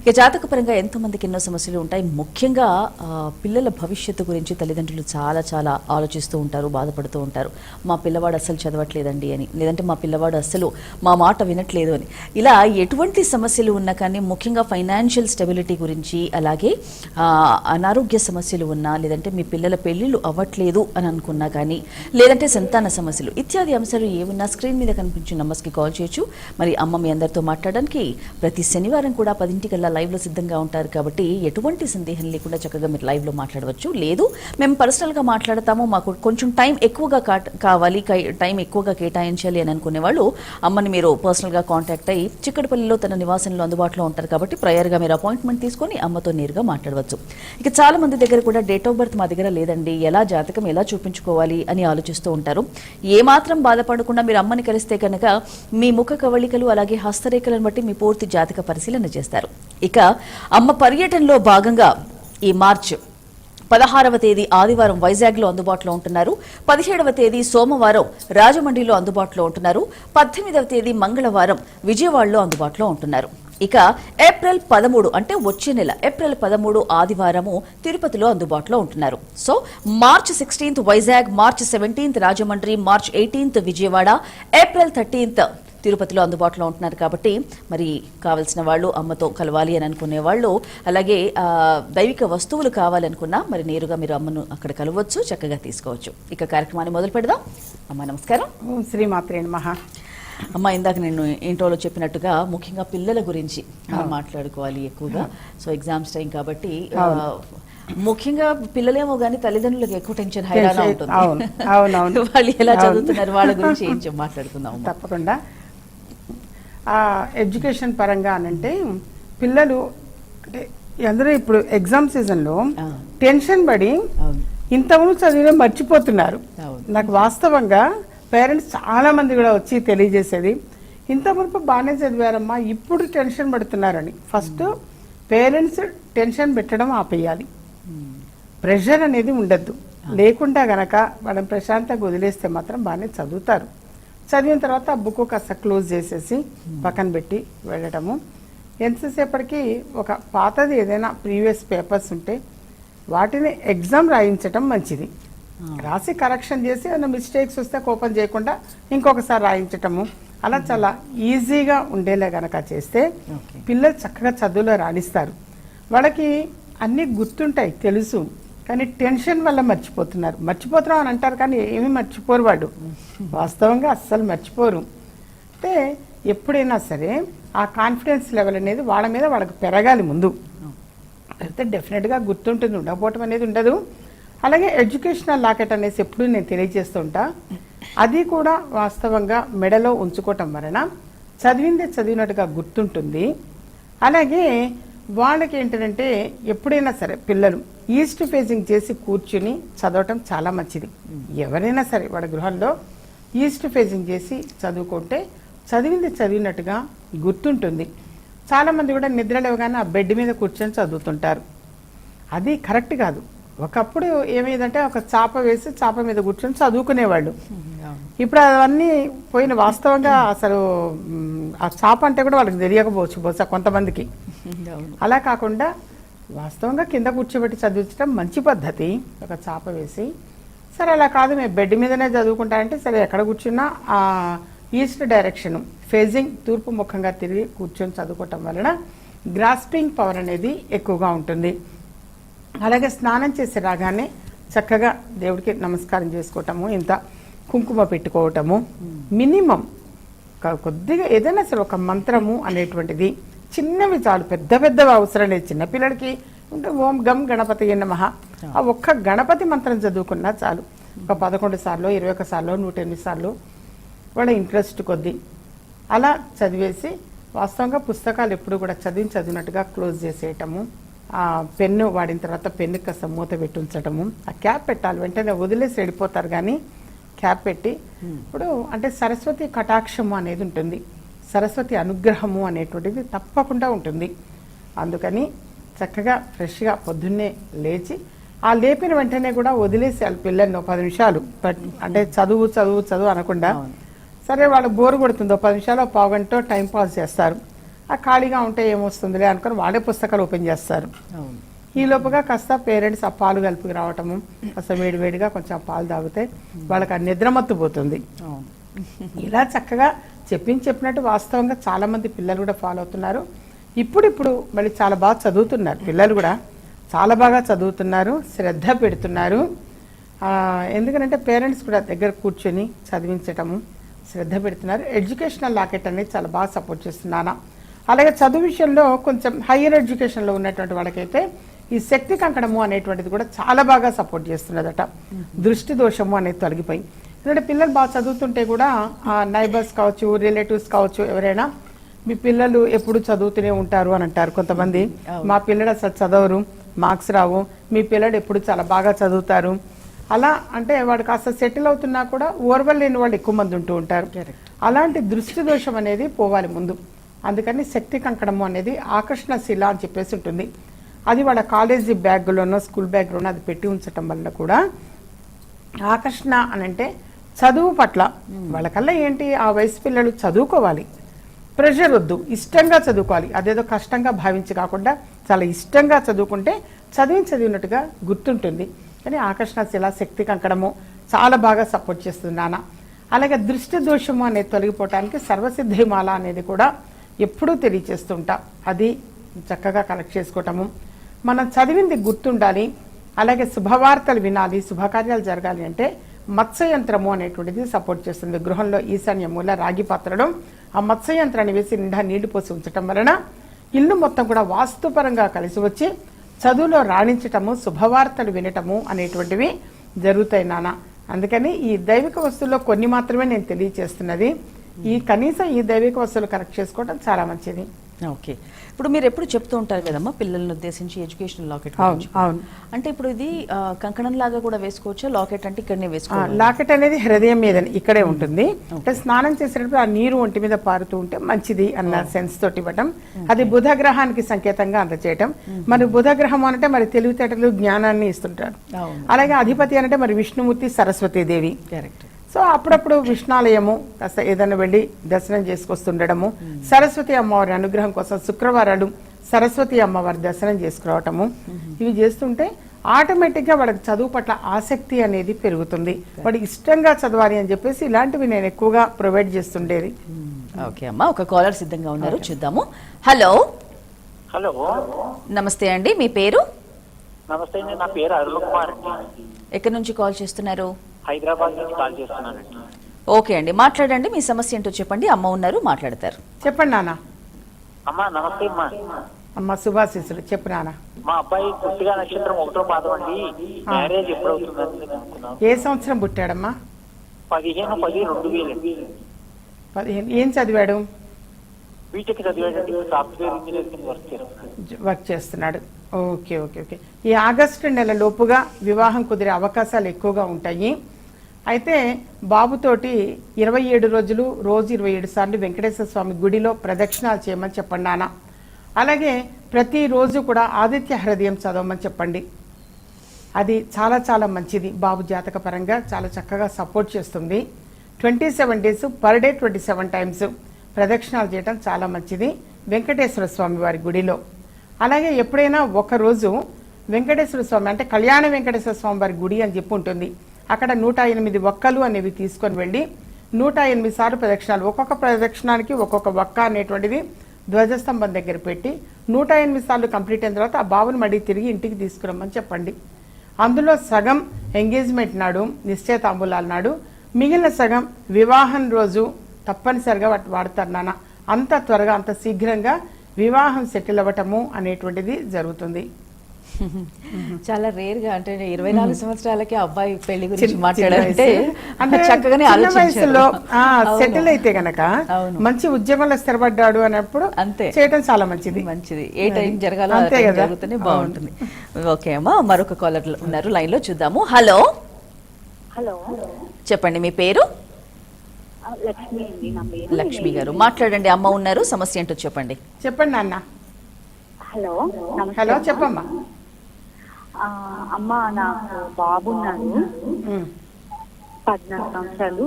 ఇక జాతక పరంగా ఎంతో మందికి ఎన్నో సమస్యలు ఉంటాయి. ముఖ్యంగా పిల్లల భవిష్యత్తు గురించి తల్లిదండ్రులు చాలా చాలా ఆలోచిస్తూ ఉంటారు బాధపడుతూ ఉంటారు. మా పిల్లవాడు అస్సలు చదవట్లేదండి అని లేదంటే మా పిల్లవాడు అస్సలు మా మాట వినట్లేదు అని. ఇలా ఎటువంటి సమస్యలు ఉన్నా కానీ ముఖ్యంగా ఫైనాన్షియల్ స్టెబిలిటీ గురించి అలాగే అనారోగ్య సమస్యలు ఉన్నా లేదంటే మీ పిల్లల పెళ్ళిళ్ళు అవ్వట్లేదు అని అనుకున్నా కానీ లేదంటే సంతాన సమస్యలు ఇత్యాది అంశాలు ఏమున్నా స్క్రీన్ మీద కనిపించిన నంబర్స్కి కాల్ చేయొచ్చు. మరి అమ్మ మీ అందరితో మాట్లాడడానికి ప్రతి శనివారం కూడా పదింటికల్లా లైవ్లో సిద్ధంగా ఉంటారు కాబట్టి ఎటువంటి సందేహం లేకుండా చక్కగా మీరు లైవ్లో మాట్లాడవచ్చు. లేదు మేము పర్సనల్గా మాట్లాడతాము మాకు కొంచెం టైం ఎక్కువగా కావాలి టైం ఎక్కువగా కేటాయించాలి అని అనుకునే వాళ్ళు అమ్మని మీరు పర్సనల్గా కాంటాక్ట్ అయ్యి చిక్కడపల్లిలో తన నివాసంలో అందుబాటులో ఉంటారు కాబట్టి ప్రయర్గా మీరు అపాయింట్మెంట్ తీసుకొని అమ్మతో నేరుగా మాట్లాడవచ్చు. ఇక చాలా మంది దగ్గర కూడా డేట్ ఆఫ్ బర్త్ మా దగ్గర లేదండి. ఎలా జాతకం ఎలా చూపించుకోవాలి అని ఆలోచిస్తూ ఉంటారు. ఏమాత్రం బాధపడకుండా మీరు అమ్మని కలిస్తే కనుక మీ ముఖ కవళికలు అలాగే హస్తరేఖలను బట్టి మీ పూర్తి జాతక పరిశీలన చేస్తారు. ఇక అమ్మ పర్యటనలో భాగంగా ఈ మార్చ్ పదహారవ తేదీ ఆదివారం వైజాగ్లో అందుబాటులో ఉంటున్నారు. పదిహేడవ తేదీ సోమవారం రాజమండ్రిలో అందుబాటులో ఉంటున్నారు. పద్దెనిమిదవ తేదీ మంగళవారం విజయవాడలో అందుబాటులో ఉంటున్నారు. ఇక ఏప్రిల్ పదమూడు అంటే వచ్చే నెల ఏప్రిల్ పదమూడు ఆదివారము తిరుపతిలో అందుబాటులో ఉంటున్నారు. So March sixteenth Vizag March seventeenth Rajahmundry March eighteenth Vijayawada April thirteenth తిరుపతిలో అందుబాటులో ఉంటున్నారు కాబట్టి మరి కావలసిన వాళ్ళు అమ్మతో కలవాలి అని అనుకునే వాళ్ళు అలాగే దైవిక వస్తువులు కావాలనుకున్నా మరి నేరుగా మీరు అమ్మను అక్కడ కలవచ్చు చక్కగా తీసుకోవచ్చు. ఇక కార్యక్రమాన్ని మొదలు పెడదాం. అమ్మ నమస్కారం. శ్రీమాత్రే నమః. అమ్మ ఇందాక నేను ఇంట్రోలో చెప్పినట్టుగా ముఖ్యంగా పిల్లల గురించి మాట్లాడుకోవాలి ఎక్కువగా. సో ఎగ్జామ్స్ టైం కాబట్టి ముఖ్యంగా పిల్లలేమో కానీ తల్లిదండ్రులకు ఎక్కువ టెన్షన్ హైరాణ ఉంటుంది. వాళ్ళు ఎలా. చదువుతున్నారు వాళ్ళ గురించి ఏం మాట్లాడుకుందాం. తప్పకుండా. ఎడ్యుకేషన్ పరంగా అనంటే పిల్లలు అంటే అందరూ ఇప్పుడు ఎగ్జామ్ సీజన్లో. టెన్షన్ పడి ఇంతకుముందు చదివిన మర్చిపోతున్నారు. నాకు వాస్తవంగా పేరెంట్స్ చాలా మంది కూడా వచ్చి తెలియజేసేది ఇంత మునుపు బాగానే చదివారమ్మా ఇప్పుడు టెన్షన్ పడుతున్నారని. ఫస్ట్ పేరెంట్స్ టెన్షన్ పెట్టడం ఆపేయాలి. ప్రెషర్ అనేది ఉండద్దు. లేకుండా గనక వాళ్ళని ప్రశాంతంగా వదిలేస్తే మాత్రం బాగానే చదువుతారు. చదివిన తర్వాత ఆ బుక్ కాస్త క్లోజ్ చేసేసి పక్కన పెట్టి వెళ్ళటము. ఎంతసేపటికి ఒక పాతది ఏదైనా ప్రీవియస్ పేపర్స్ ఉంటే వాటిని ఎగ్జామ్ రాయించటం మంచిది. రాసి కరెక్షన్ చేసి ఏమైనా మిస్టేక్స్ వస్తే కోపం చేయకుండా ఇంకొకసారి రాయించటము. అలా చాలా ఈజీగా ఉండేలా గనక చేస్తే. పిల్లలు చక్కగా చదువులో రాణిస్తారు. వాళ్ళకి అన్నీ గుర్తుంటాయి తెలుసు. కానీ టెన్షన్ వల్ల మర్చిపోతున్నారు. మర్చిపోతున్నాం అని అంటారు కానీ ఏమీ మర్చిపోరు వాడు. వాస్తవంగా అస్సలు మర్చిపోరు. అంటే ఎప్పుడైనా సరే ఆ కాన్ఫిడెన్స్ లెవెల్ అనేది వాళ్ళ మీద వాళ్ళకి పెరగాలి ముందు. అయితే డెఫినెట్గా గుర్తుంటుంది. ఉండకపోవటం అనేది ఉండదు. అలాగే ఎడ్యుకేషనల్ లాకెట్ అనేసి ఎప్పుడు నేను తెలియజేస్తుంటా అది కూడా వాస్తవంగా మెడలో ఉంచుకోవటం వలన చదివిందే చదివినట్టుగా గుర్తుంటుంది. అలాగే వాళ్ళకి ఏంటంటే ఎప్పుడైనా సరే పిల్లలు ఈస్ట్ ఫేసింగ్ చేసి కూర్చుని చదవటం చాలా మంచిది. ఎవరైనా సరే వాళ్ళ గృహంలో ఈస్ట్ ఫేసింగ్ చేసి చదువుకుంటే చదివింది చదివినట్టుగా గుర్తుంటుంది. చాలామంది కూడా నిద్ర లేవగానే ఆ బెడ్ మీద కూర్చొని చదువుతుంటారు. అది కరెక్ట్ కాదు. ఒకప్పుడు ఏమైందంటే ఒక చాప వేసి చాప మీద కూర్చొని చదువుకునేవాళ్ళు. ఇప్పుడు అవన్నీ పోయిన వాస్తవంగా అసలు ఆ చాప అంటే కూడా వాళ్ళకి తెలియకపోవచ్చు బహుశా కొంతమందికి. అవును. అలా కాకుండా వాస్తవంగా కింద కూర్చోబెట్టి చదివించడం మంచి పద్ధతి. ఒక చాప వేసి సరే అలా కాదు మేము బెడ్ మీదనే చదువుకుంటానంటే సరే ఎక్కడ కూర్చున్నా ఆ ఈస్ట్ డైరెక్షన్ ఫేజింగ్ తూర్పు ముఖంగా తిరిగి కూర్చొని చదువుకోవటం వలన గ్రాస్పింగ్ పవర్ అనేది ఎక్కువగా ఉంటుంది. అలాగే స్నానం చేసి రాగానే చక్కగా దేవుడికి నమస్కారం చేసుకోవటము ఇంత కుంకుమ పెట్టుకోవటము మినిమం కొద్దిగా ఏదైనా సరే ఒక మంత్రము అనేటువంటిది చిన్నవి చాలు పెద్ద పెద్దవి అవసరం లేదు. చిన్నపిల్లడికి ఓం గం గణపతి నమః. ఆ ఒక్క గణపతి మంత్రం చదువుకున్నా చాలు. ఒక పదకొండు సార్లు ఇరవై ఒక సార్లు నూట ఎనిమిది సార్లు వాళ్ళ ఇంట్రెస్ట్ కొద్దీ అలా చదివేసి వాస్తవంగా పుస్తకాలు ఎప్పుడు కూడా చదివి చదివినట్టుగా క్లోజ్ చేసేయటము. పెన్ను వాడిన తర్వాత పెన్ను కాస్త మూత పెట్టి ఉంచటము ఆ క్యాప్ పెట్టాలి. వెంటనే వదిలేసి వెళ్ళిపోతారు కానీ క్యాప్ పెట్టి. ఇప్పుడు అంటే సరస్వతి కటాక్షము అనేది ఉంటుంది. సరస్వతి అనుగ్రహము అనేటువంటిది తప్పకుండా ఉంటుంది. అందుకని చక్కగా ఫ్రెష్గా పొద్దున్నే లేచి ఆ లేపిన వెంటనే కూడా వదిలేసేయాలి పిల్లల్ని ఒక పది నిమిషాలు. అంటే చదువు చదువు చదువు అనకుండా. సరే వాళ్ళు బోరు కొడుతుంది. ఒక పది నిమిషాలు పావు గంట టైం పాస్ చేస్తారు. ఆ ఖాళీగా ఉంటే ఏమొస్తుందిలే అనుకొని వాళ్ళే పుస్తకాలు ఓపెన్ చేస్తారు. ఈ లోపుగా కాస్త పేరెంట్స్ ఆ పాలు కలిపి రావటము కాస్త వేడివేడిగా కొంచెం పాలు తాగితే వాళ్ళకి ఆ నిద్రమత్తు పోతుంది. ఇలా చక్కగా చెప్పించి చెప్పినట్టు వాస్తవంగా చాలా మంది పిల్లలు కూడా ఫాలో అవుతున్నారు. ఇప్పుడు ఇప్పుడు మళ్ళీ చాలా బాగా చదువుతున్నారు. పిల్లలు కూడా చాలా బాగా చదువుతున్నారు శ్రద్ధ పెడుతున్నారు. ఎందుకంటే పేరెంట్స్ కూడా దగ్గర కూర్చొని చదివించటము శ్రద్ధ పెడుతున్నారు. ఎడ్యుకేషనల్ లాకెట్ అనేది చాలా బాగా సపోర్ట్ చేస్తున్నాను అలాగే చదువు విషయంలో కొంచెం హయ్యర్ ఎడ్యుకేషన్లో ఉన్నటువంటి వాళ్ళకైతే ఈ శక్తి కంకణము అనేటువంటిది కూడా చాలా బాగా సపోర్ట్ చేస్తున్నదట. దృష్టి దోషము అనేది తొలగిపోయి. ఎందుకంటే పిల్లలు బాగా చదువుతుంటే కూడా నైబర్స్ కావచ్చు రిలేటివ్స్ కావచ్చు ఎవరైనా మీ పిల్లలు ఎప్పుడు చదువుతూనే ఉంటారు అని అంటారు కొంతమంది. మా పిల్లడు అసలు చదవరు మార్క్స్ రావు. మీ పిల్లడు ఎప్పుడు చాలా బాగా చదువుతారు. అలా అంటే వాడు కాస్త సెటిల్ అవుతున్నా కూడా ఓర్వలేని వాళ్ళు ఎక్కువ మంది ఉంటూ ఉంటారు. అలాంటి దృష్టి దోషం అనేది పోవాలి ముందు. అందుకని శక్తి కంకణము అనేది ఆకర్షణ శిల అని చెప్పేసి ఉంటుంది. అది వాళ్ళ కాలేజీ బ్యాగ్లోనో స్కూల్ బ్యాగ్లోనో అది పెట్టి ఉంచటం వల్ల కూడా ఆకర్షణ అని అంటే చదువు పట్ల వాళ్ళకల్లా ఏంటి? ఆ వయసు పిల్లలు చదువుకోవాలి. ప్రెషర్ వద్దు. ఇష్టంగా చదువుకోవాలి. అదేదో కష్టంగా భావించి కాకుండా చాలా ఇష్టంగా చదువుకుంటే చదివి చదివినట్టుగా గుర్తుంటుంది. కానీ ఆకర్షణ శిల శక్తి కంకణము చాలా బాగా సపోర్ట్ చేస్తుంది నాన్న. అలాగే దృష్టి దోషము అనేది తొలగిపోవటానికి సర్వసిద్ధిమాల అనేది కూడా ఎప్పుడూ తెలియచేస్తుంటా. అది చక్కగా కలెక్ట్ చేసుకోవటము. మనం చదివింది గుర్తుండాలి. అలాగే శుభవార్తలు వినాలి శుభకార్యాలు జరగాలి అంటే మత్స్య యంత్రము అనేటువంటిది సపోర్ట్ చేస్తుంది. గృహంలో ఈశాన్య మూల రాగి పాత్రలో ఆ మత్స్య యంత్రాన్ని వేసి నిండా నీళ్ళు పోసి ఉంచటం వలన ఇల్లు మొత్తం కూడా వాస్తుపరంగా కలిసి వచ్చి చదువులో రాణించటము శుభవార్తలు వినటము అనేటువంటివి జరుగుతాయి నాన్న. అందుకని ఈ దైవిక వస్తువుల్లో కొన్ని మాత్రమే నేను తెలియచేస్తున్నది. ఈ కనీసం ఈ దైవిక వస్తువులు కరెక్ట్ చేసుకోవడం చాలా మంచిది. ఓకే. ఇప్పుడు మీరు ఎప్పుడు చెప్తూ ఉంటారు కదమ్మా పిల్లల్ని ఉద్దేశించి ఎడ్యుకేషన్ లాకెట్ అవును అంటే ఇప్పుడు ఇది కంకణం లాగా కూడా వేసుకోవచ్చా? లాకెట్ అంటే ఇక్కడనే వేసుకోవాలి? లాకెట్ అనేది హృదయం మీద ఇక్కడే ఉంటుంది. అంటే స్నానం చేసేటప్పుడు ఆ నీరు ఒంటి మీద పారుతూ ఉంటే మంచిది అన్న సెన్స్ తోటి ఇవ్వటం. అది బుధ గ్రహానికి సంకేతంగా అందచేయటం. మరి బుధ గ్రహం అంటే మరి తెలివితేటలు జ్ఞానాన్ని ఇస్తుంటారు. అలాగే అధిపతి అంటే మరి విష్ణుమూర్తి సరస్వతీదేవి. కరెక్ట్. సో అప్పుడప్పుడు విష్ణాలయము కాస్త ఏదైనా వెళ్ళి దర్శనం చేసుకొస్తుండడము. సరస్వతి అమ్మవారి అనుగ్రహం కోసం శుక్రవారాలు సరస్వతి అమ్మవారి దర్శనం చేసుకురావటము. ఇవి చేస్తుంటే ఆటోమేటిక్గా వాళ్ళకి చదువు పట్ల ఆసక్తి అనేది పెరుగుతుంది. వాడు ఇష్టంగా చదవాలి అని చెప్పేసి ఇలాంటివి నేను ఎక్కువగా ప్రొవైడ్ చేస్తుండేది. ఓకే అమ్మా ఒక కాలర్ సిద్ధంగా ఉన్నారు చూద్దాము. హలో. హలో. నమస్తే అండి మీ పేరు? నమస్తే నా పేరు అరుణ్ కుమార్ ఎక్కడి నుంచి కాల్ చేస్తున్నారు? హైదరాబాద్ నుంచి కాల్ చేస్తున్నానండి ఓకే అండి మాట్లాడండి మీ సమస్య ఏంటో చెప్పండి. అమ్మ ఉన్నారు మాట్లాడతారు. చెప్పండి నాన్న. అమ్మా నమస్తే అమ్మా. అమ్మ శుభాశీస్సులు. చెప్పు నాన్న. మా అబ్బాయి పుట్టిగా నక్షత్రం ఒకటో పాదం అండి. మ్యారేజ్ ఎప్పుడు అవుతుందని అనుకున్నాం ఏ సంవత్సరం పుట్టాడమ్మా? పదిహేను పది రెండు వేలు. పదిహేను. ఏం చదివాడు? బీటెక్ చదివాడండి. సాఫ్ట్వేర్ ఇంజనీర్ కింద వర్క్ చేస్తున్నాను జ- వర్క్ చేస్తున్నాడు. Okay okay okay. ఈ ఆగస్టు నెల లోపుగా వివాహం కుదిరే అవకాశాలు ఎక్కువగా ఉంటాయి. అయితే బాబుతోటి ఇరవై ఏడు రోజులు రోజు ఇరవై ఏడు సార్లు వెంకటేశ్వర స్వామి గుడిలో ప్రదక్షిణాలు చేయమని చెప్పండి నాన్న. అలాగే ప్రతిరోజు కూడా ఆదిత్య హృదయం చదవమని చెప్పండి. అది చాలా చాలా మంచిది. బాబు జాతక పరంగా చాలా చక్కగా సపోర్ట్ చేస్తుంది. Twenty seven days per day twenty seven times ప్రదక్షిణాలు చేయడం చాలా మంచిది వెంకటేశ్వర స్వామి వారి గుడిలో. అలాగే ఎప్పుడైనా ఒక రోజు వెంకటేశ్వర స్వామి అంటే కళ్యాణ వెంకటేశ్వర స్వామి వారి గుడి అని చెప్పి ఉంటుంది. అక్కడ నూట ఎనిమిది ఒక్కలు అనేవి తీసుకొని వెళ్ళి నూట ఎనిమిది సార్లు ప్రదక్షిణాలు. ఒక్కొక్క ప్రదక్షిణానికి ఒక్కొక్క ఒక్క అనేటువంటిది ధ్వజస్తంభం దగ్గర పెట్టి నూట ఎనిమిది సార్లు కంప్లీట్ అయిన తర్వాత ఆ బాబుని మడి తిరిగి ఇంటికి తీసుకురమ్మని చెప్పండి. అందులో సగం ఎంగేజ్మెంట్ నాడు నిశ్చయతాంబూలాల నాడు మిగిలిన సగం వివాహం రోజు తప్పనిసరిగా వాటి వాడతారు నాన్న. అంత త్వరగా అంత శీఘ్రంగా వివాహం సెటిల్ అవ్వటము అనేటువంటిది జరుగుతుంది. చాలా రేర్గా అంటే ఇరవై నాలుగు సంవత్సరాలకే అబ్బాయి పెళ్ళి గురించి వయసు. అంటే చక్కగానే వయసులో అవును. సెటిల్ అయితే గనక. మంచి ఉద్యమంలో స్థిరపడ్డాడు అన్నప్పుడు అంతే. చేయటం చాలా మంచిది. మంచిది. ఏ టైం జరగాలో అంతే. జరుగుతూనే బాగుంటుంది. ఓకే అమ్మా మరొక కాలర్ ఉన్నారు లైన్లో చూద్దాము. హలో. హలో. చెప్పండి మీ పేరు? లక్ష్మి అండి నా పేరు లక్ష్మి గారు. మాట్లాడండి అమ్మ ఉన్నారు సమస్య ఏంటో చెప్పండి. చెప్పండి నాన్న. Hello hello. చెప్పమ్మా. అమ్మ నాకు బాబు ఉన్నాడు. ఉమ్, పద్నాలుగు సంవత్సరాలు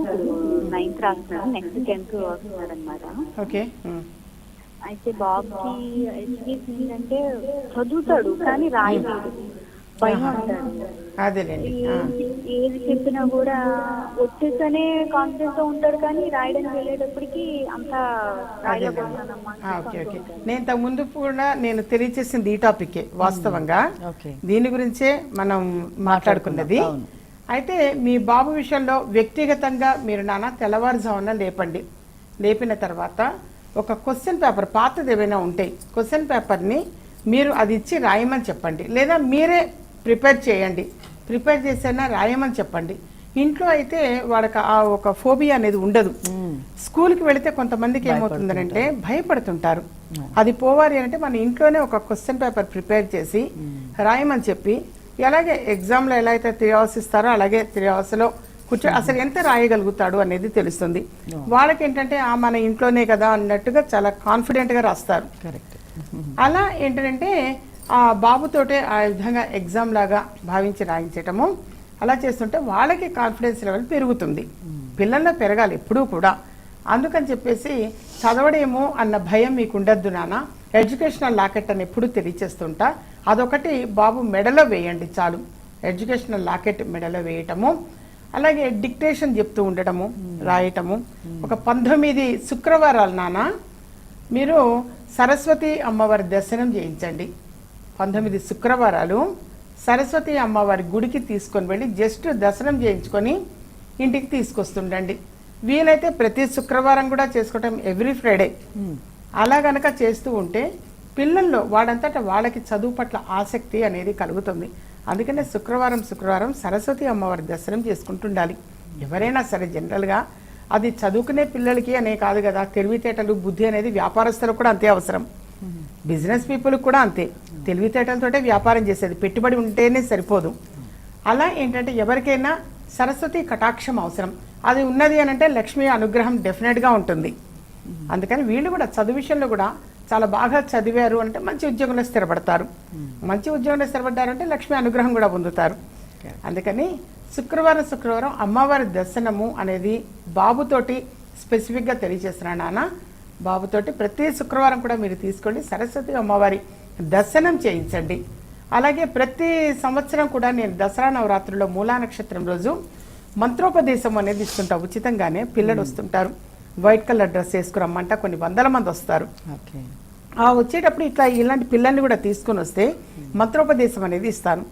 నైన్త్ రాస్తున్నాడు నెక్స్ట్ టెన్త్ వస్తున్నాడు అనమాట ఓకే అయితే బాబుకి ఎడ్యుకేషన్ ఏంటంటే చదువుతాడు కానీ రాయలేడు భయం అంటాడు అదేలేండి. ఆ, ఏది చెప్పినా కూడా వచ్చేసనే కాన్ఫిడెన్స్తో ఉంటాడు కానీ రాయడానికి వెళ్ళేటప్పటికి అంత ఓకే ఓకే. నేను ఇంతకు ముందు కూడా నేను తెలియచేసింది ఈ టాపిక్ వాస్తవంగా. ఓకే. దీని గురించే మనం మాట్లాడుకున్నది. అయితే మీ బాబు విషయంలో వ్యక్తిగతంగా మీరు నాన్న తెల్లవారుజామున లేపండి. లేపిన తర్వాత ఒక క్వశ్చన్ పేపర్ పాతది ఏమైనా ఉంటాయి క్వశ్చన్ పేపర్ని మీరు అది ఇచ్చి రాయమని చెప్పండి. లేదా మీరే ప్రిపేర్ చేయండి. ప్రిపేర్ చేసైనా రాయమని చెప్పండి. ఇంట్లో అయితే వాడికి ఆ ఒక ఫోబియా అనేది ఉండదు. స్కూల్కి వెళితే కొంతమందికి ఏమవుతుందంటే భయపడుతుంటారు. అది పోవాలి అంటే మన ఇంట్లోనే ఒక క్వశ్చన్ పేపర్ ప్రిపేర్ చేసి రాయమని చెప్పి అలాగే ఎగ్జామ్లో ఎలా అయితే త్రీ అవర్స్ ఇస్తారో అలాగే త్రీ అవర్స్లో కూర్చో అసలు ఎంత రాయగలుగుతాడు అనేది తెలుస్తుంది. వాళ్ళకి ఏంటంటే ఆ మన ఇంట్లోనే కదా అన్నట్టుగా చాలా కాన్ఫిడెంట్గా రాస్తారు. కరెక్ట్. అలా ఏంటంటే ఆ బాబుతోటే ఆ విధంగా ఎగ్జామ్ లాగా భావించి రాయించటము. అలా చేస్తుంటే వాళ్ళకి కాన్ఫిడెన్స్ లెవెల్ పెరుగుతుంది. పిల్లల్లో పెరగాలి ఎప్పుడూ కూడా. అందుకని చెప్పేసి చదవడేమో అన్న భయం మీకు ఉండద్దు నాన్న ఎడ్యుకేషనల్ లాకెట్ అని ఎప్పుడు తెలియచేస్తుంటా. అదొకటి బాబు మెడలో వేయండి చాలు. ఎడ్యుకేషనల్ లాకెట్ మెడలో వేయటము. అలాగే డిక్టేషన్ చెప్తూ ఉండటము రాయటము. ఒక పంతొమ్మిది శుక్రవారాలు నాన్న మీరు సరస్వతి అమ్మవారి దర్శనం చేయించండి. పంతొమ్మిది శుక్రవారాలు సరస్వతి అమ్మవారి గుడికి తీసుకొని వెళ్ళి జస్ట్ దర్శనం చేయించుకొని ఇంటికి తీసుకొస్తుండండి. వీలైతే ప్రతి శుక్రవారం కూడా చేసుకోవటం ఎవ్రీ ఫ్రైడే. అలా గనక చేస్తూ ఉంటే పిల్లల్లో వాడంతటా వాళ్ళకి చదువు పట్ల ఆసక్తి అనేది కలుగుతుంది. అందుకనే శుక్రవారం శుక్రవారం సరస్వతి అమ్మవారి దర్శనం చేసుకుంటుండాలి. ఎవరైనా సరే జనరల్గా అది చదువుకునే పిల్లలకి అనే కాదు కదా తెలివితేటలు బుద్ధి అనేది వ్యాపారస్తులకు కూడా అంతే అవసరం. బిజినెస్ పీపుల్ కూడా అంతే. తెలివితేటలతోటే వ్యాపారం చేసేది. పెట్టుబడి ఉంటేనే సరిపోదు. అలా ఏంటంటే ఎవరికైనా సరస్వతి కటాక్షం అవసరం. అది ఉన్నది అని అంటే లక్ష్మి అనుగ్రహం డెఫినెట్గా ఉంటుంది. అందుకని వీళ్ళు కూడా చదువు విషయంలో కూడా చాలా బాగా చదివారు అంటే మంచి ఉద్యోగంలో స్థిరపడతారు. మంచి ఉద్యోగంలో స్థిరపడ్డారంటే లక్ష్మి అనుగ్రహం కూడా పొందుతారు. అందుకని శుక్రవారం శుక్రవారం అమ్మవారి దర్శనము అనేది బాబుతోటి స్పెసిఫిక్గా తెలియజేస్తున్నాను నాన్న. బాబుతోటి ప్రతి శుక్రవారం కూడా మీరు తీసుకోండి. సరస్వతి అమ్మవారి దర్శనం చేయించండి. అలాగే ప్రతి సంవత్సరం కూడా నేను దసరా నవరాత్రుల్లో మూలా నక్షత్రం రోజు మంత్రోపదేశం అనేది ఇస్తుంటా. ఉచితంగానే పిల్లలు వస్తుంటారు. వైట్ కలర్ డ్రెస్ వేసుకురమ్మంట కొన్ని వందల మంది వస్తారు. ఓకే. ఆ వచ్చేటప్పుడు ఇట్లా ఇలాంటి పిల్లల్ని కూడా తీసుకొని వస్తే మంత్రోపదేశం అనేది ఇస్తాను.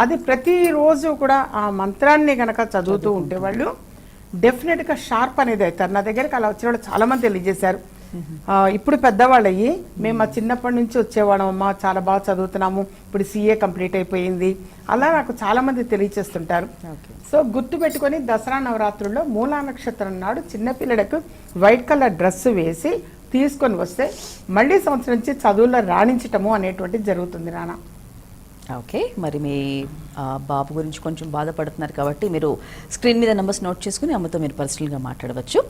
అది ప్రతిరోజు కూడా ఆ మంత్రాన్ని గనక చదువుతూ ఉంటే వాళ్ళు డెఫినెట్గా షార్ప్ అనేది అవుతారు. నా దగ్గరికి అలా వచ్చిన వాళ్ళు చాలా మంది తెలియజేశారు. ఇప్పుడు పెద్దవాళ్ళు అయ్యి మేము మా చిన్నప్పటి నుంచి వచ్చేవాళ్ళం. అమ్మా చాలా బాగా చదువుతున్నాము. ఇప్పుడు సీఏ కంప్లీట్ అయిపోయింది. అలా నాకు చాలా మంది తెలియచేస్తుంటారు. ఓకే. సో గుర్తు పెట్టుకొని దసరా నవరాత్రుల్లో మూలా నక్షత్రం నాడు చిన్నపిల్లలకు వైట్ కలర్ డ్రెస్ వేసి తీసుకొని వస్తే మళ్ళీ సంవత్సరం నుంచి చదువుల్లో రాణించటము అనేటువంటిది జరుగుతుంది నాన్న ఓకే మరి మీ బాబు గురించి కొంచెం బాధపడుతున్నారు కాబట్టి మీరు స్క్రీన్ మీద నెంబర్స్ నోట్ చేసుకుని అమ్మతో మీరు పర్సనల్గా మాట్లాడవచ్చు.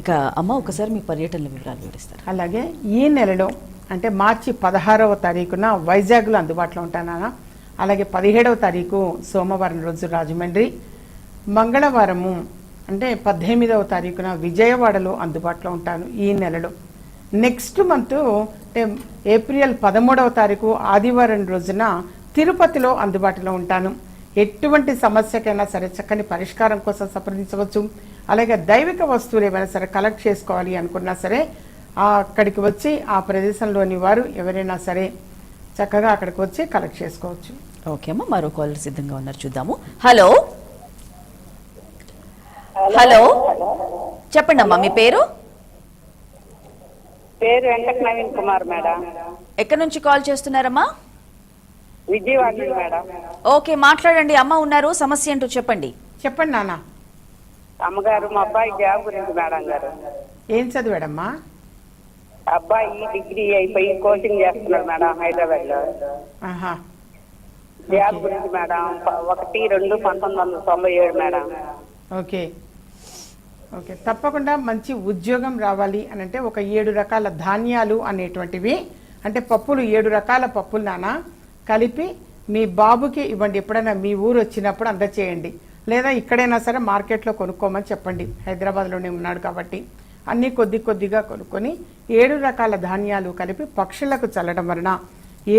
ఇక అమ్మ ఒకసారి మీ పర్యటనల వివరాలు వివరిస్తారు? అలాగే ఈ నెలలో అంటే మార్చి పదహారవ తారీఖున వైజాగ్లో అందుబాటులో ఉంటానా అలాగే పదిహేడవ తారీఖు సోమవారం రోజు రాజమండ్రి మంగళవారము అంటే పద్దెనిమిదవ తారీఖున విజయవాడలో అందుబాటులో ఉంటాను ఈ నెలలో. నెక్స్ట్ మంత్ అంటే ఏప్రిల్ పదమూడవ తారీఖు ఆదివారం రోజున తిరుపతిలో అందుబాటులో ఉంటాను. ఎటువంటి సమస్యకైనా సరే చక్కని పరిష్కారం కోసం సంప్రదించవచ్చు. అలాగే దైవిక వస్తువులు ఏమైనా సరే కలెక్ట్ చేసుకోవాలి అనుకున్నా సరే ఆ అక్కడికి వచ్చి ఆ ప్రదేశంలోని వారు ఎవరైనా సరే చక్కగా అక్కడికి వచ్చి కలెక్ట్ చేసుకోవచ్చు. ఓకే అమ్మ మరో కాలర్ సిద్ధంగా ఉన్నారు. చూద్దాము. హలో. హలో. చెప్పండి అమ్మా మీ పేరు? పేరు వెంకట నవీన్ కుమార్ మేడం. ఎక్కడి నుంచి కాల్ చేస్తున్నారమ్మా? విజయవాడ మేడం. ఓకే మాట్లాడండి. అమ్మ ఉన్నారు సమస్య ఏంటో చెప్పండి. చెప్పండి నాన్న. అమ్మగారు మా అబ్బాయి జాబ్ గురించి మేడం గారు. ఏం చదివాడమ్మా? అబ్బాయి డిగ్రీ అయిపోయి కోచింగ్ చేస్తున్నాడు మేడం హైదరాబాద్లో ఆహా. జాబ్ గురించి మేడం ఒకటి రెండు పంతొమ్మిది వందల తొంభై ఏడు మేడం. ఓకే. ఓకే. తప్పకుండా మంచి ఉద్యోగం రావాలి అని అంటే ఒక ఏడు రకాల ధాన్యాలు అనేటువంటివి అంటే పప్పులు ఏడు రకాల పప్పులు నాన్న. కలిపి మీ బాబుకి ఇవ్వండి. ఎప్పుడైనా మీ ఊరు వచ్చినప్పుడు అందచేయండి. లేదా ఇక్కడైనా సరే మార్కెట్లో కొనుక్కోమని చెప్పండి. హైదరాబాద్లోనే ఉన్నాడు కాబట్టి అన్నీ కొద్ది కొద్దిగా కొనుక్కొని ఏడు రకాల ధాన్యాలు కలిపి పక్షులకు చల్లడం వలన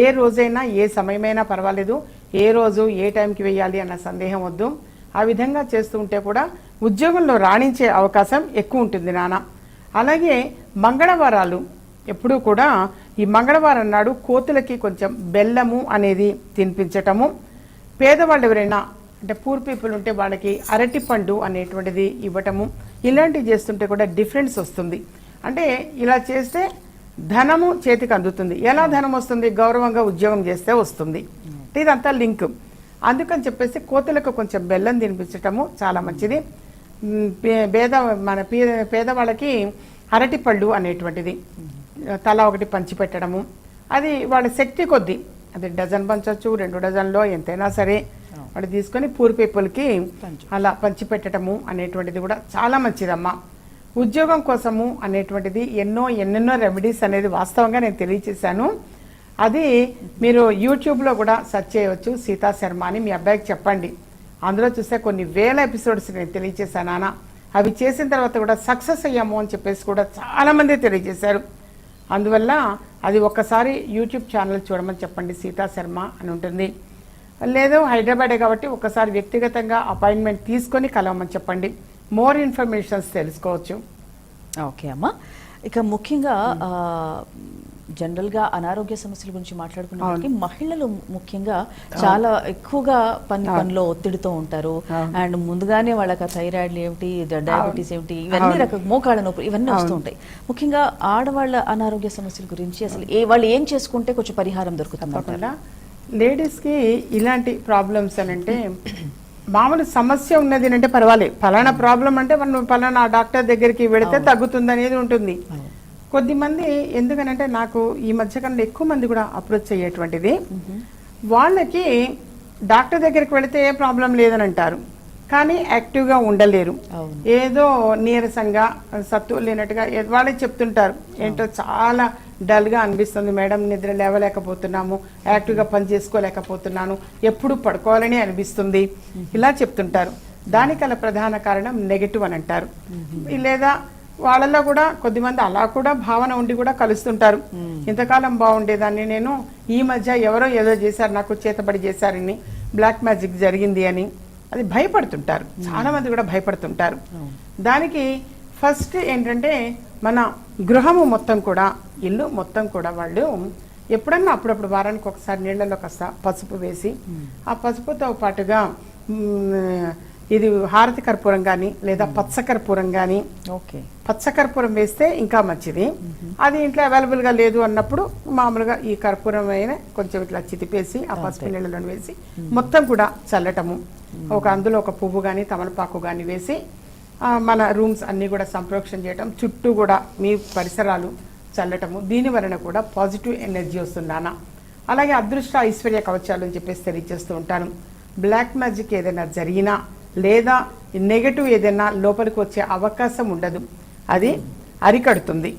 ఏ రోజైనా ఏ సమయమైనా పర్వాలేదు. ఏ రోజు ఏ టైంకి వేయాలి అన్న సందేహం వద్దు. ఆ విధంగా చేస్తూ ఉంటే కూడా ఉద్యోగంలో రాణించే అవకాశం ఎక్కువ ఉంటుంది నాన్న. అలాగే మంగళవారాలు ఎప్పుడూ కూడా ఈ మంగళవారం నాడు కోతులకి కొంచెం బెల్లము అనేది తినిపించటము. పేదవాళ్ళు ఎవరైనా అంటే పూర్ పీపుల్ ఉంటే వాళ్ళకి అరటి పండు అనేటువంటిది ఇవ్వటము. ఇలాంటివి చేస్తుంటే కూడా డిఫరెన్స్ వస్తుంది. అంటే ఇలా చేస్తే ధనము చేతికి అందుతుంది. ఎలా ధనం వస్తుంది? గౌరవంగా ఉద్యోగం చేస్తే వస్తుంది. ఇదంతా లింక్. అందుకని చెప్పేసి కోతులకు కొంచెం బెల్లం తినిపించటము చాలా మంచిది. పే- పేద మన పేదవాళ్ళకి అరటిపళ్ళు అనేటువంటిది. తల ఒకటి పంచి పెట్టడము. అది వాళ్ళ శక్తి కొద్దీ అది డజన్ పంచవచ్చు రెండు డజన్లో ఎంతైనా సరే వాళ్ళు తీసుకొని పూర్ పీపుల్కి అలా పంచి పెట్టడము అనేటువంటిది కూడా చాలా మంచిదమ్మా. ఉద్యోగం కోసము అనేటువంటిది ఎన్నో ఎన్నెన్నో రెమెడీస్ అనేది వాస్తవంగా నేను తెలియచేశాను. అది మీరు యూట్యూబ్లో కూడా సెర్చ్ చేయవచ్చు సీతా శర్మ అని మీ అబ్బాయికి చెప్పండి. అందులో చూస్తే కొన్ని వేల ఎపిసోడ్స్ నేను తెలియచేశాను నాన్న అవి చేసిన తర్వాత కూడా సక్సెస్ అయ్యాము అని చెప్పేసి కూడా చాలా మంది తెలియజేశారు. అందువల్ల అది ఒక్కసారి యూట్యూబ్ ఛానల్ చూడమని చెప్పండి. సీతా శర్మ అని ఉంటుంది. లేదు హైదరాబాదే కాబట్టి ఒకసారి వ్యక్తిగతంగా అపాయింట్మెంట్ తీసుకొని కలవమని చెప్పండి. మోర్ ఇన్ఫర్మేషన్స్ తెలుసుకోవచ్చు. ఓకే అమ్మా. ఇక ముఖ్యంగా ఆ, జనరల్గా అనారోగ్య సమస్యల గురించి మాట్లాడుకున్నప్పటికీ మహిళలు ముఖ్యంగా చాలా ఎక్కువగా పని పనిలో ఒత్తిడితో ఉంటారు. అండ్ ముందుగానే వాళ్ళకి థైరాయిడ్ ఏమిటి డయాబెటీస్ ఏమిటి ఇవన్నీ రకాల మోకాళ్ళ నొప్పి ఇవన్నీ వస్తూ ఉంటాయి. ముఖ్యంగా ఆడవాళ్ళ అనారోగ్య సమస్యల గురించి అసలు ఏ వాళ్ళు ఏం చేసుకుంటే కొంచెం పరిహారం దొరుకుతుంది లేడీస్కి ఇలాంటి ప్రాబ్లమ్స్ అని అంటే మామూలు సమస్య ఉన్నది అంటే పర్వాలేదు. ఫలానా ప్రాబ్లం అంటే మనం ఫలానా డాక్టర్ దగ్గరికి వెళితే తగ్గుతుంది అనేది ఉంటుంది. కొద్దిమంది ఎందుకనంటే నాకు ఈ మధ్యకాలంలో ఎక్కువ మంది కూడా అప్రోచ్ అయ్యేటువంటిది. వాళ్ళకి డాక్టర్ దగ్గరికి వెళితే ఏ ప్రాబ్లం లేదని అంటారు కానీ యాక్టివ్గా ఉండలేరు. ఏదో నీరసంగా సత్తు లేనట్టుగా వాళ్ళే చెప్తుంటారు. ఏంటో చాలా డల్గా అనిపిస్తుంది. మేడం నిద్ర లేవలేకపోతున్నాము యాక్టివ్గా పని చేసుకోలేకపోతున్నాను ఎప్పుడు పడుకోవాలని అనిపిస్తుంది. ఇలా చెప్తుంటారు. దానికల ప్రధాన కారణం నెగటివ్ అని అంటారు లేదా వాళ్ళలో కూడా కొద్దిమంది అలా కూడా భావన ఉండి కూడా కలుస్తుంటారు. ఇంతకాలం బాగుండేదాన్ని నేను ఈ మధ్య ఎవరో ఏదో చేశారు నాకు చేతబడి చేశారని బ్లాక్ మ్యాజిక్ జరిగింది అని అది భయపడుతుంటారు. చాలా మంది కూడా భయపడుతుంటారు. దానికి ఫస్ట్ ఏంటంటే మన గృహము మొత్తం కూడా ఇల్లు మొత్తం కూడా వాళ్ళు ఎప్పుడన్నా అప్పుడప్పుడు వారానికి ఒకసారి నీళ్ళలో కాస్త పసుపు వేసి ఆ పసుపుతో పాటుగా ఇది హారతి కర్పూరం కానీ లేదా పచ్చ కర్పూరం కానీ ఓకే. పచ్చ కర్పూరం వేస్తే ఇంకా మంచిది. అది ఇంట్లో అవైలబుల్గా లేదు అన్నప్పుడు మామూలుగా ఈ కర్పూరం అయినా కొంచెం ఇట్లా చితిపేసి ఆ పసుపు నీళ్ళలో వేసి మొత్తం కూడా చల్లటము. ఒక అందులో ఒక పువ్వు కానీ తమలపాకు కానీ వేసి మన రూమ్స్ అన్ని కూడా సంప్రోక్షణ చేయటం. చుట్టూ కూడా మీ పరిసరాలు చల్లటము. దీని వలన కూడా పాజిటివ్ ఎనర్జీ వస్తుందానా అలాగే అదృష్ట ఐశ్వర్య కవచాలు అని చెప్పేసి తెలియజేస్తూ ఉంటాను. బ్లాక్ మ్యాజిక్ ఏదైనా జరిగినా లేదా నెగటివ్ ఏదైనా లోపలికి వచ్చే అవకాశం ఉండదు. అది అరికడుతుంది.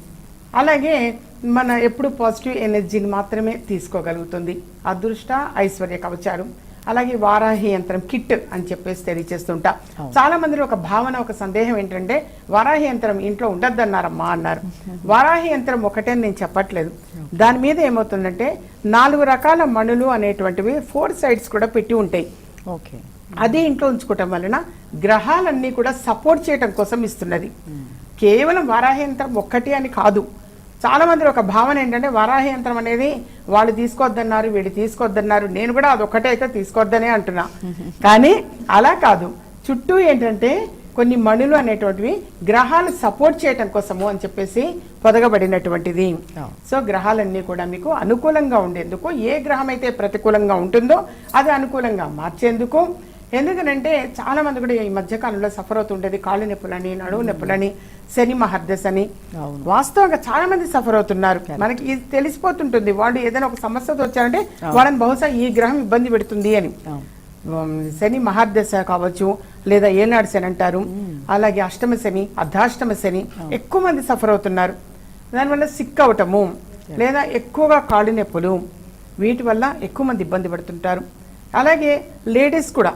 అలాగే మన ఎప్పుడు పాజిటివ్ ఎనర్జీని మాత్రమే తీసుకోగలుగుతుంది. అదృష్ట ఐశ్వర్య కవచాలు అలాగే వారాహి యంత్రం కిట్ అని చెప్పేసి తెలియజేస్తుంటా. చాలా మందిలో ఒక భావన ఒక సందేహం ఏంటంటే వారాహి యంత్రం ఇంట్లో ఉండద్దన్నారమ్మా అన్నారు. వారాహి యంత్రం ఒకటే నేను చెప్పట్లేదు. దాని మీద ఏమవుతుందంటే నాలుగు రకాల మణులు అనేటువంటివి ఫోర్ సైడ్స్ కూడా పెట్టి ఉంటాయి. ఓకే. అదే ఇంట్లో ఉంచుకోవటం వలన గ్రహాలన్నీ కూడా సపోర్ట్ చేయటం కోసం ఇస్తున్నది. కేవలం వారాహి యంత్రం ఒక్కటి అని కాదు. చాలా మంది ఒక భావన ఏంటంటే వారాహి యంత్రం అనేది వాళ్ళు తీసుకోవద్దన్నారు వీళ్ళు తీసుకోవద్దన్నారు నేను కూడా అది ఒక్కటే అయితే తీసుకోవద్దనే అంటున్నా. కానీ అలా కాదు. చుట్టూ ఏంటంటే కొన్ని మణులు అనేటువంటివి గ్రహాలు సపోర్ట్ చేయటం కోసము అని చెప్పేసి పొదగబడినటువంటిది. సో గ్రహాలన్నీ కూడా మీకు అనుకూలంగా ఉండేందుకు ఏ గ్రహం అయితే ప్రతికూలంగా ఉంటుందో అది అనుకూలంగా మార్చేందుకు ఎందుకనంటే చాలా మంది కూడా ఈ మధ్యకాలంలో సఫర్ అవుతుండేది కాళ్ళు నొప్పులని నడువు నొప్పులని శని మహర్దశ అని. వాస్తవంగా చాలా మంది సఫర్ అవుతున్నారు. మనకి ఇది తెలిసిపోతుంటుంది. వాళ్ళు ఏదైనా ఒక సమస్యతో వచ్చారంటే వాళ్ళని బహుశా ఈ గ్రహం ఇబ్బంది పెడుతుంది అని. శని మహాదశ కావచ్చు లేదా ఏనాడు శని అంటారు అలాగే అష్టమ శని అర్ధాష్టమ శని ఎక్కువ మంది సఫర్ అవుతున్నారు. దానివల్ల సిక్ అవటము లేదా ఎక్కువగా కాళ్ళు నొప్పులు వీటి వల్ల ఎక్కువ మంది ఇబ్బంది పడుతుంటారు. అలాగే లేడీస్ కూడా.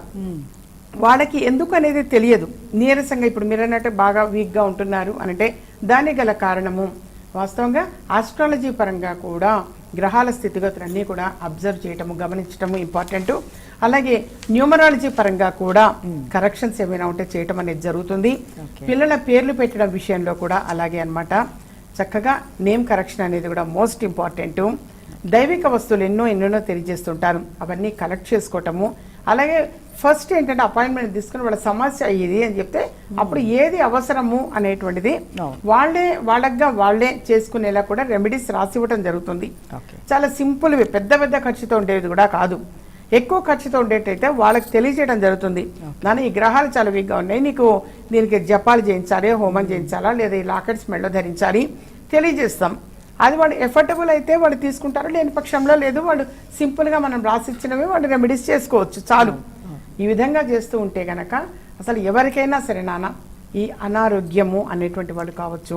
వాళ్ళకి ఎందుకు అనేది తెలియదు. నీరసంగా ఇప్పుడు మీరు అన్నట్టు బాగా వీక్గా ఉంటున్నారు అనంటే దానికి గల కారణము. వాస్తవంగా ఆస్ట్రాలజీ పరంగా కూడా గ్రహాల స్థితిగతులన్నీ కూడా అబ్జర్వ్ చేయటము గమనించటము ఇంపార్టెంట్ అలాగే న్యూమరాలజీ పరంగా కూడా కరెక్షన్స్ ఏమైనా ఉంటే చేయటం అనేది జరుగుతుంది. పిల్లల పేర్లు పెట్టడం విషయంలో కూడా అలాగే అన్నమాట. చక్కగా నేమ్ కరెక్షన్ అనేది కూడా మోస్ట్ ఇంపార్టెంట్ దైవిక వస్తువులు ఎన్నో ఎన్నెన్నో తెలియజేస్తుంటారు. అవన్నీ కలెక్ట్ చేసుకోవటము. అలాగే ఫస్ట్ ఏంటంటే అపాయింట్మెంట్ తీసుకుని వాళ్ళ సమస్య ఇది అని చెప్తే అప్పుడు ఏది అవసరము అనేటువంటిది. వాళ్ళే వాళ్ళగా వాళ్ళే చేసుకునేలా కూడా రెమెడీస్ రాసి ఇవ్వటం జరుగుతుంది. చాలా సింపుల్ పెద్ద పెద్ద ఖర్చుతో ఉండేది కూడా కాదు. ఎక్కువ ఖర్చుతో ఉండేటైతే వాళ్ళకి తెలియజేయడం జరుగుతుంది. నాన్న ఈ గ్రహాలు చాలా వీక్గా ఉన్నాయి. నీకు దీనికి జపాలు చేయించాలి హోమం చేయించాలా లేదా ఈ లాకెట్స్ మెడలో ధరించాలి? తెలియజేస్తాం. అది వాళ్ళు ఎఫర్టబుల్ అయితే వాళ్ళు తీసుకుంటారు లేని పక్షంలో లేదు. వాళ్ళు సింపుల్గా మనం రాసిచ్చినవి వాళ్ళు రెమెడీస్ చేసుకోవచ్చు చాలు. ఈ విధంగా చేస్తూ ఉంటే గనక అసలు ఎవరికైనా సరే నాన్న ఈ అనారోగ్యము అనేటువంటి వాళ్ళు కావచ్చు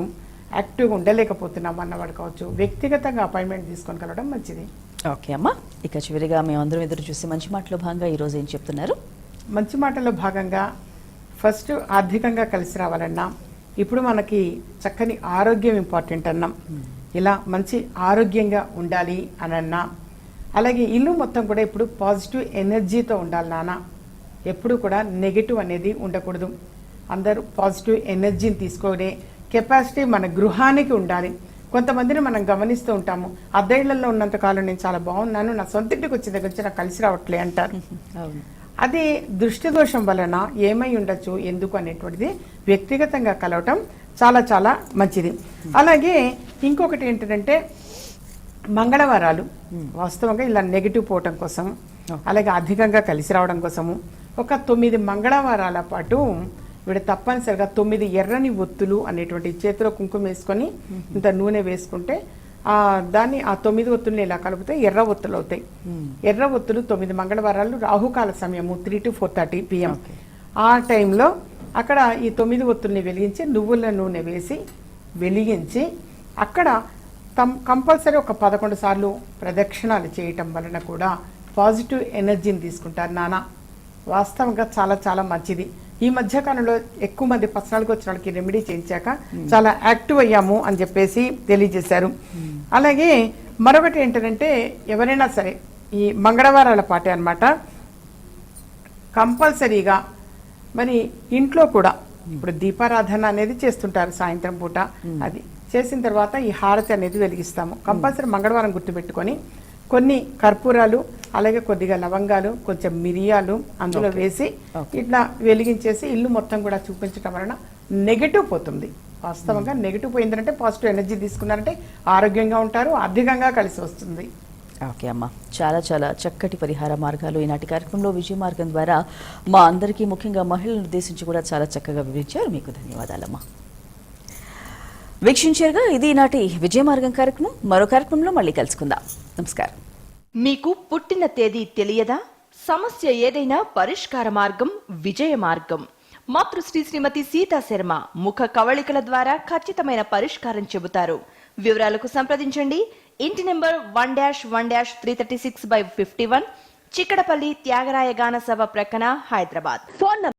యాక్టివ్గా ఉండలేకపోతున్నాం అన్నవాడు కావచ్చు వ్యక్తిగతంగా అపాయింట్మెంట్ తీసుకొని కలవడం మంచిది. ఓకే అమ్మా. ఇక చివరిగా మేము అందరం ఎదురు చూసి మంచి మాటలో భాగంగా ఈ రోజు ఏం చెప్తున్నారు? మంచి మాటల్లో భాగంగా ఫస్ట్ ఆర్థికంగా కలిసి రావాలన్నా ఇప్పుడు మనకి చక్కని ఆరోగ్యం ఇంపార్టెంట్ అన్నాం. ఇలా మంచి ఆరోగ్యంగా ఉండాలి అని అన్నా అలాగే ఇల్లు మొత్తం కూడా ఇప్పుడు పాజిటివ్ ఎనర్జీతో ఉండాలి నాన్న. ఎప్పుడు కూడా నెగిటివ్ అనేది ఉండకూడదు. అందరూ పాజిటివ్ ఎనర్జీని తీసుకునే కెపాసిటీ మన గృహానికి ఉండాలి. కొంతమందిని మనం గమనిస్తూ ఉంటాము. అద్దెళ్ళలో ఉన్నంత కాలం నేను చాలా బాగున్నాను నా సొంత ఇంటికి వచ్చిన దగ్గర నుంచి నాకు కలిసి రావట్లే అంటారు. అది దృష్టి దోషం వలన ఏమై ఉండొచ్చు ఎందుకు అనేటువంటిది వ్యక్తిగతంగా కలవటం చాలా చాలా మంచిది. అలాగే ఇంకొకటి ఏంటంటే మంగళవారాలు వాస్తవంగా ఇలా నెగిటివ్ పోవటం కోసం అలాగే అధికంగా కలిసి రావడం కోసము ఒక తొమ్మిది మంగళవారాల పాటు వీడు తప్పనిసరిగా తొమ్మిది ఎర్రని ఒత్తులు అనేటువంటి చేతిలో కుంకుమ వేసుకొని ఇంత నూనె వేసుకుంటే ఆ దాన్ని ఆ తొమ్మిది ఒత్తుల్ని ఇలా కలిపితే ఎర్ర ఒత్తులు అవుతాయి. ఎర్ర ఒత్తులు తొమ్మిది మంగళవారాలు రాహుకాల సమయము three to four thirty PM. ఆ టైంలో అక్కడ ఈ తొమ్మిది ఒత్తుల్ని వెలిగించి నువ్వుల నూనె వేసి వెలిగించి అక్కడ తమ్ కంపల్సరీ ఒక పదకొండు సార్లు ప్రదక్షిణాలు చేయటం వలన కూడా పాజిటివ్ ఎనర్జీని తీసుకుంటారు నాన్న వాస్తవంగా చాలా చాలా మంచిది. ఈ మధ్య కాలంలో ఎక్కువ మంది పర్సనల్గా వచ్చిన వాళ్ళకి రెమెడీ చేయించాక చాలా యాక్టివ్ అయ్యాము అని చెప్పేసి తెలియజేశారు. అలాగే మరొకటి ఏంటంటే ఎవరైనా సరే ఈ మంగళవారాల పాటే అన్నమాట. కంపల్సరీగా మరి ఇంట్లో కూడా ఇప్పుడు దీపారాధన అనేది చేస్తుంటారు సాయంత్రం పూట. అది చేసిన తర్వాత ఈ హారతి అనేది వెలిగిస్తాము. కంపల్సరీ మంగళవారం గుర్తుపెట్టుకొని కొన్ని కర్పూరాలు అలాగే కొద్దిగా లవంగాలు కొంచెం మిరియాలు అందులో వేసి ఇట్లా వెలిగించేసి ఇల్లు మొత్తం కూడా చూపించడం వలన నెగటివ్ పోతుంది. వాస్తవంగా నెగటివ్ పోయిందంటే పాజిటివ్ ఎనర్జీ తీసుకున్నారంటే ఆరోగ్యంగా ఉంటారు ఆర్థికంగా కలిసి వస్తుంది. ఓకే అమ్మా. చాలా చాలా చక్కటి పరిహార మార్గాలు ఈనాటి కార్యక్రమంలో విజయ మార్గం ద్వారా మా అందరికీ ముఖ్యంగా మహిళలను ఉద్దేశించి కూడా చాలా చక్కగా వివరించారు. మీకు ధన్యవాదాలమ్మా. వీక్షించారుగా ఇది ఈనాటి విజయ మార్గం కార్యక్రమం. మరో కార్యక్రమంలో మళ్ళీ కలుసుకుందాం. నమస్కారం. మీకు పుట్టిన తేదీ తెలియదా? సమస్య ఏదైనా పరిష్కార మార్గం విజయ మార్గం. మాతృశ్రీ శ్రీమతి సీతా శర్మ ముఖ కవళికల ద్వారా ఖచ్చితమైన పరిష్కారం చెబుతారు. వివరాలకు సంప్రదించండి. ఇంటి number one dash one dash three thirty six by fifty one Chikkadpally Thyagaraya Gana Sabha ప్రక్కన హైదరాబాద్. Phone number